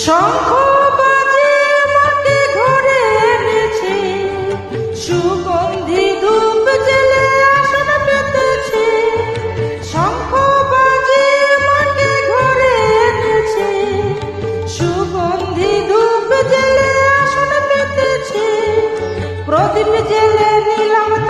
শঙ্খ বাজে মাটি ঘরে এনেছে সুগন্ধি প্রদীপ জেলে নিলাম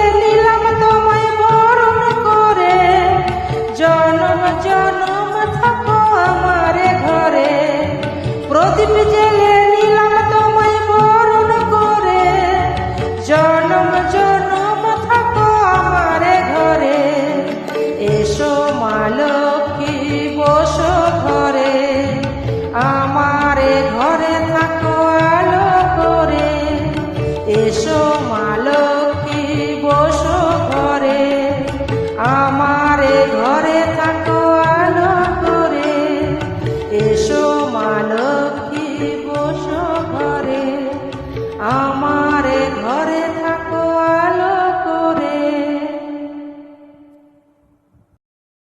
মালকী বসো করে আমারে ঘরে থাকো আলো করে। এসো মালকী বসো ঘরে, আমারে ঘরে থাকো